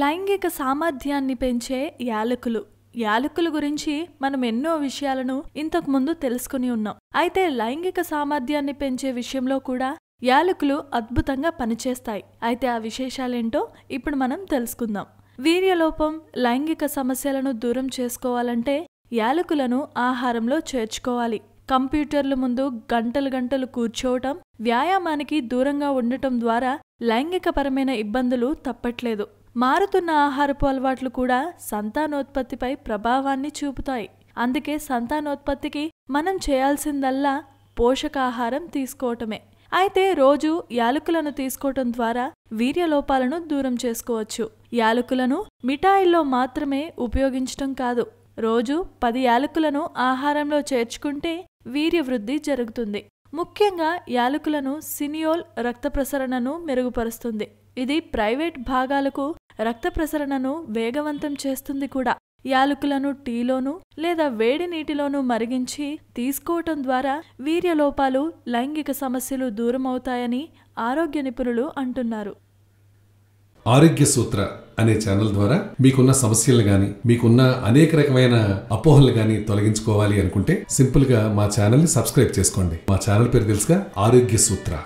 లైంగిక సామర్థ్యాన్ని పెంచే యాలకులు. యాలకుల గురించి మనం ఎన్నో విషయాలను ఇంతకు ముందు తెలుసుకుని ఉన్నాం. అయితే లైంగిక సామర్థ్యాన్ని పెంచే విషయంలో కూడా యాలకులు అద్భుతంగా పనిచేస్తాయి. అయితే ఆ విశేషాలేంటో ఇప్పుడు మనం తెలుసుకుందాం. వీర్యలోపం లైంగిక సమస్యలను దూరం చేసుకోవాలంటే యాలకులను ఆహారంలో చేర్చుకోవాలి. కంప్యూటర్ల ముందు గంటలు గంటలు కూర్చోవటం వ్యాయామానికి దూరంగా ఉండటం ద్వారా లైంగికపరమైన ఇబ్బందులు తప్పట్లేదు. మారుతున్న ఆహారపు అలవాట్లు కూడా సంతానోత్పత్తిపై ప్రభావాన్ని చూపుతాయి. అందుకే సంతానోత్పత్తికి మనం చేయాల్సిందల్లా పోషకాహారం తీసుకోవటమే. అయితే రోజు యాలకులను తీసుకోవటం ద్వారా వీర్యలోపాలను దూరం చేసుకోవచ్చు. యాలకులను మిఠాయిల్లో మాత్రమే ఉపయోగించటం కాదు. రోజు పది యాలకులను ఆహారంలో చేర్చుకుంటే వీర్యవృద్ధి జరుగుతుంది. ముఖ్యంగా యాలకులను సినియోల్ రక్త ప్రసరణను మెరుగుపరుస్తుంది. ఇది ప్రైవేట్ భాగాలకు రక్త ప్రసరణను వేగవంతం చేస్తుంది కూడా. యాలకులను టీలోనూ లేదా వేడి నీటిలోనూ మరిగించి తీసుకోవటం ద్వారా వీర్యలోపాలు లైంగిక సమస్యలు దూరమవుతాయని ఆరోగ్య నిపుణులు అంటున్నారు. ఆరోగ్య సూత్ర అనే ఛానల్ ద్వారా మీకున్న సమస్యలు గాని మీకున్న అనేక రకమైన అపోహలు గాని తొలగించుకోవాలి అనుకుంటే సింపుల్గా మా ఛానల్ని సబ్స్క్రైబ్ చేసుకోండి. మా ఛానల్ పేరు తెలుసుగా ఆరోగ్య సూత్ర.